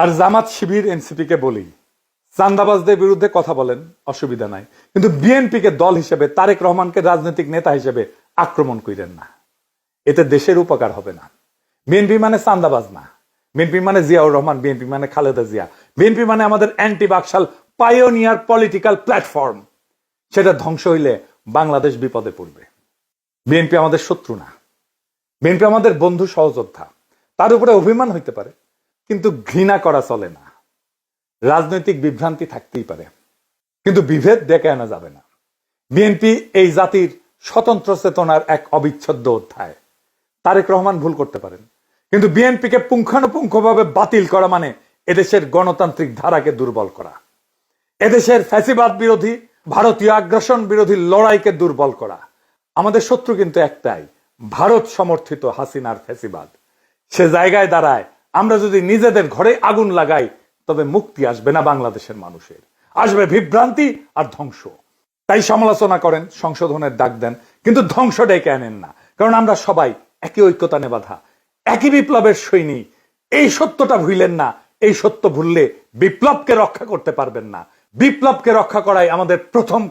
আর জামাত শিবির এনসিপিকে বলি। চান্দাবাজদের বিরুদ্ধে কথা বলেন, অসুবিধা নাই। কিন্তু বিএনপিকে দল হিসেবে, তারেক রহমানকে রাজনৈতিক নেতা হিসেবে আক্রমণ করেন না। এতে দেশের উপকার হবে না। বিএনপি মানে চান্দাবাজ না। বিএনপি মানে জিয়াউর রহমান, বিএনপি মানে খালেদা জিয়া। বিএনপি মানে আমাদের anti BAKSAL pioneer political platform সেটা ধ্বংস হইলে বাংলাদেশ বিপদে পড়বে। বিএনপি আমাদের শত্রু না। বিএনপি আমাদের বন্ধু সহযোদ্ধা। তার উপরে অভিমান হইতে পারে। কিন্তু ঘৃণা করা চলে না। রাজনৈতিক বিভ্রান্তি থাকতেই পারে। কিন্তু বিভেদ ডেকে আনা যাবে না। বিএনপি এই জাতির স্বতন্ত্র চেতনার এক অবিচ্ছেদ্য অধ্যায়। তারেক রহমান ভুল করতে পারেন। কিন্তু বিএনপিকে পুঙ্খানুপুঙ্খভাবে বাতিল করা মানে এদেশের গণতান্ত্রিক ধারাকে দুর্বল করা। এদেশের ফ্যাসিবাদ বিরোধী, ভারতীয় আগ্রাসন বিরোধী লড়াইকে দুর্বল করা। আমাদের শত্রু কিন্তু একটাই, ভারত সমর্থিত হাসিনার ফ্যাসিবাদ। সে জায়গায় দাঁড়ায় আমরা যদি নিজেদের ঘরে আগুন লাগাই, তবে মুক্তি আসবে না বাংলাদেশের মানুষের। আসবে বিভ্রান্তি আর ধ্বংস। তাই সমালোচনা করেন, সংশোধনের ডাক দেন, কিন্তু ধ্বংস ডেকে আনেন না। কারণ আমরা সবাই একই ঐক্যতা বাধা, একই বিপ্লবের সৈনিক এই সত্যটা ভুলেন না, এই সত্য ভুললে বিপ্লবকে রক্ষা করতে পারবেন না। বিপ্লবকে রক্ষা করাই আমাদের প্রথম